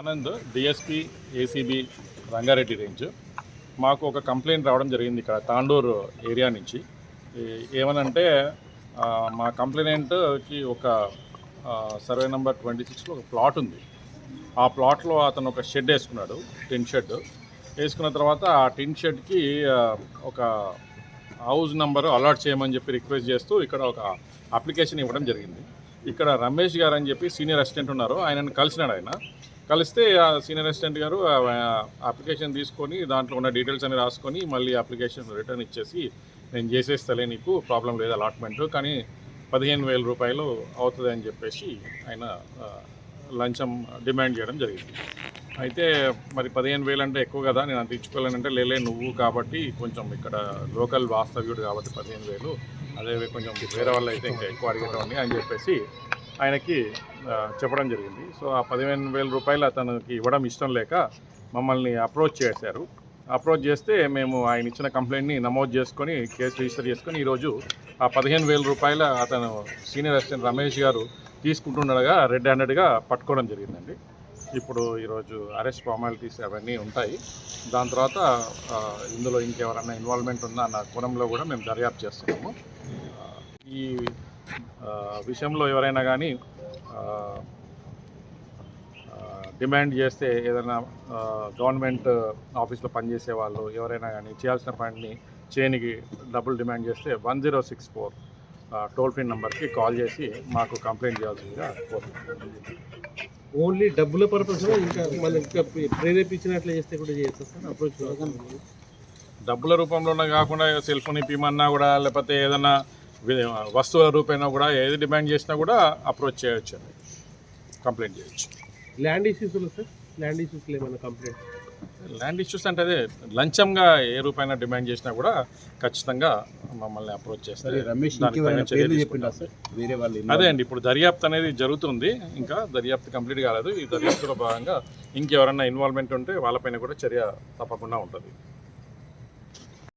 Anand DSP ACB Rangareddy range. మాకు ఒక complaint రావడం జరిగింది ఇక్కడ తాండూరు ఏరియా నుంచి. ఏమనంటే మా కంప్లైనెంట్కి ఒక సర్వే నెంబర్ ట్వంటీ సిక్స్లో ఒక ప్లాట్ ఉంది. ఆ ప్లాట్లో అతను ఒక షెడ్ వేసుకున్నాడు టిన్ షెడ్. వేసుకున్న తర్వాత ఆ టిన్ షెడ్కి ఒక హౌస్ నెంబర్ అలాట్ చేయమని చెప్పి రిక్వెస్ట్ చేస్తూ ఇక్కడ ఒక అప్లికేషన్ ఇవ్వడం జరిగింది. ఇక్కడ రమేష్ గారు అని చెప్పి సీనియర్ అసిస్టెంట్ ఉన్నారు. ఆయనను కలిసినాడు ఆయన. కలిస్తే ఆ సీనియర్ అసిస్టెంట్ గారు అప్లికేషన్ తీసుకొని దాంట్లో ఉన్న డీటెయిల్స్ అన్ని రాసుకొని మళ్ళీ అప్లికేషన్ రిటర్న్ ఇచ్చేసి నేను చేసేస్తలే నీకు ప్రాబ్లం లేదు అలాట్మెంట్ కానీ పదిహేను వేల రూపాయలు అవుతుంది అని చెప్పేసి ఆయన లంచం డిమాండ్ చేయడం జరిగింది. అయితే మరి పదిహేను వేలు అంటే ఎక్కువ కదా నేను అంత ఇచ్చుకోలేనంటే లేలే నువ్వు కాబట్టి కొంచెం ఇక్కడ లోకల్ వాస్తవ్యుడు కాబట్టి పదిహేను వేలు అదే కొంచెం వేరే వాళ్ళు అయితే ఇంకా ఎక్కువ అడిగేటవన్నీ అని చెప్పేసి ఆయనకి చెప్పడం జరిగింది. సో ఆ పదిహేను వేల రూపాయలు అతనికి ఇవ్వడం ఇష్టం లేక మమ్మల్ని అప్రోచ్ చేశారు. అప్రోచ్ చేస్తే మేము ఆయన ఇచ్చిన కంప్లైంట్ని నమోదు చేసుకొని కేసు రిజిస్టర్ చేసుకొని ఈరోజు ఆ పదిహేను వేల రూపాయల అతను సీనియర్ అసిస్టెంట్ రమేష్ గారు తీసుకుంటుండగా రెడ్ హ్యాండెడ్గా పట్టుకోవడం జరిగిందండి. ఇప్పుడు ఈరోజు అరెస్ట్ ఫార్మాలిటీస్ అవన్నీ ఉంటాయి. దాని తర్వాత ఇందులో ఇంకెవరన్నా ఇన్వాల్వ్మెంట్ ఉందా అన్న కోణంలో కూడా మేము దర్యాప్తు చేస్తున్నాము. ఈ విషయంలో ఎవరైనా కానీ డిమాండ్ చేస్తే ఏదైనా గవర్నమెంట్ ఆఫీస్లో పనిచేసే వాళ్ళు ఎవరైనా కానీ చేయాల్సిన పనిని చేయనికి డబ్బులు డిమాండ్ చేస్తే one zero six four toll free నెంబర్కి కాల్ చేసి మాకు కంప్లైంట్ చేయాల్సిందిగా ఓన్లీ డబ్బుల పర్పస్ ఇంకా మళ్ళీ ఇంకా ప్రేరేపించినట్లు చేస్తే కూడా సార్ అప్రోచ్ డబ్బుల రూపంలోనే కాకుండా సెల్ ఫోన్ ఇప్పిమన్నా కూడా లేకపోతే ఏదైనా వస్తువుల రూపేణా కూడా ఏది డిమాండ్ చేసినా కూడా అప్రోచ్ చేయొచ్చు కంప్లైంట్ చేయొచ్చు. Land issues sir? ల్యాండ్ ఇష్యూస్లో ఏమైనా కంప్లైంట్ ల్యాండ్ ఇష్యూస్ అంటే అదే లంచంగా ఏ రూపాయన డిమాండ్ చేసినా కూడా ఖచ్చితంగా మమ్మల్ని అప్రోచ్ చేస్తారు. అదే అండి ఇప్పుడు దర్యాప్తు అనేది జరుగుతుంది ఇంకా దర్యాప్తు కంప్లీట్ కాలేదు. ఈ దర్యాప్తులో భాగంగా ఇంకెవరన్నా ఇన్వాల్వ్మెంట్ ఉంటే వాళ్ళపైన కూడా చర్య తప్పకుండా ఉంటుంది.